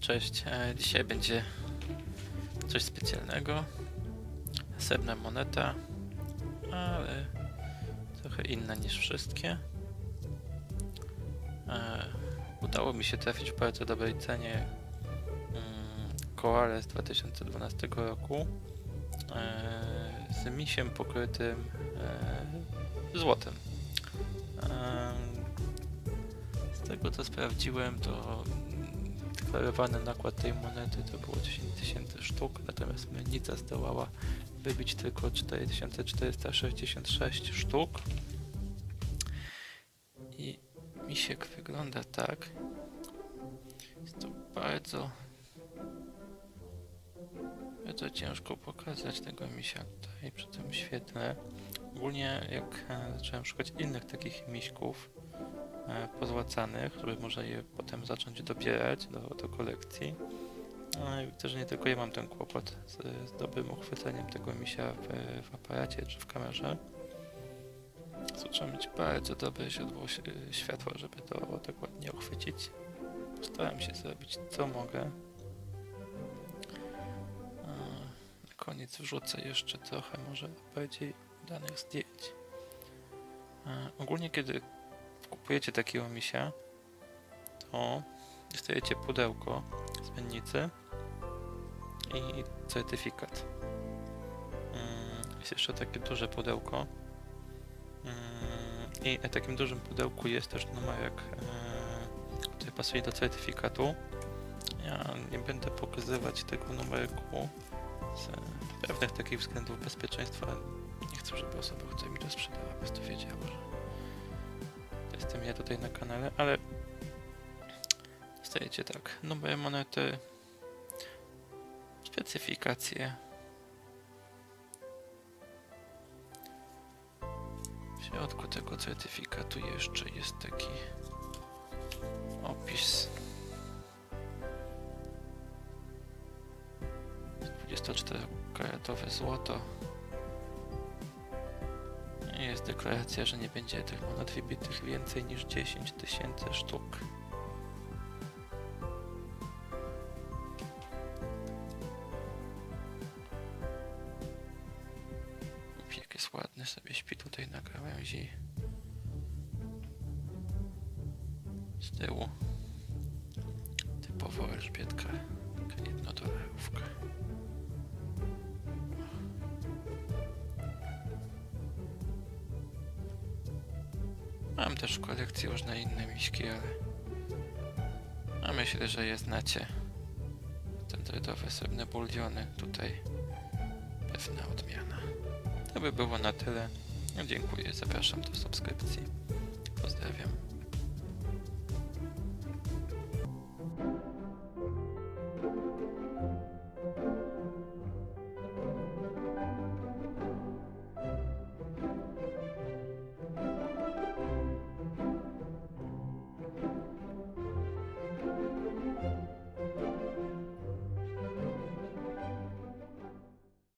Cześć, e, dzisiaj będzie coś specjalnego. Srebrna moneta, ale trochę inna niż wszystkie. E, Udało mi się trafić w bardzo dobrej cenie koale z 2012 roku e, z misiem pokrytym złotem. Z tego co sprawdziłem, to deklarowany nakład tej monety to było 10 tysięcy sztuk, natomiast mennica zdołała wybić tylko 4466 sztuk. I misiek wygląda tak. Jest to bardzo bardzo ciężko pokazać tego misia tutaj przy tym świetle. Ogólnie jak e, zacząłem szukać innych takich miśków pozłacanych, żeby można je potem zacząć dobierać do, do kolekcji. No widzę, że nie tylko ja mam ten kłopot z, z dobrym uchwyceniem tego misia w, w aparacie czy w kamerze. So, Trzeba mieć bardzo dobre źródło światła, żeby to tak ładnie uchwycić. Staram się zrobić co mogę. A, Na koniec wrzucę jeszcze trochę może bardziej udanych zdjęć. A, Ogólnie kiedy kupujecie takiego misia, to dostajecie pudełko z mennicy i certyfikat. Mm, Jest jeszcze takie duże pudełko. Mm, I na takim dużym pudełku jest też numerek, e, który pasuje do certyfikatu. Ja nie będę pokazywać tego numerku z pewnych takich względów bezpieczeństwa. Nie chcę, żeby osoba, która mi to sprzedała, po prostu wiedziała, że jestem ja tutaj na kanale, ale dostajecie tak, numer monety, specyfikacje. W środku tego certyfikatu jeszcze jest taki opis. 24-karatowe złoto. I Jest deklaracja, że nie będzie tych monet wybitych więcej niż 10 tysięcy sztuk. Jak jest ładny, sobie śpi tutaj na gałęzi. Z tyłu. Typowo Elżbietka. Taka Mam też w kolekcji różne inne miśki, ale... A myślę, że je znacie. Standardowe srebrne bulwiony. Tutaj pewna odmiana. To by było na tyle. Dziękuję, zapraszam do subskrypcji. Pozdrawiam.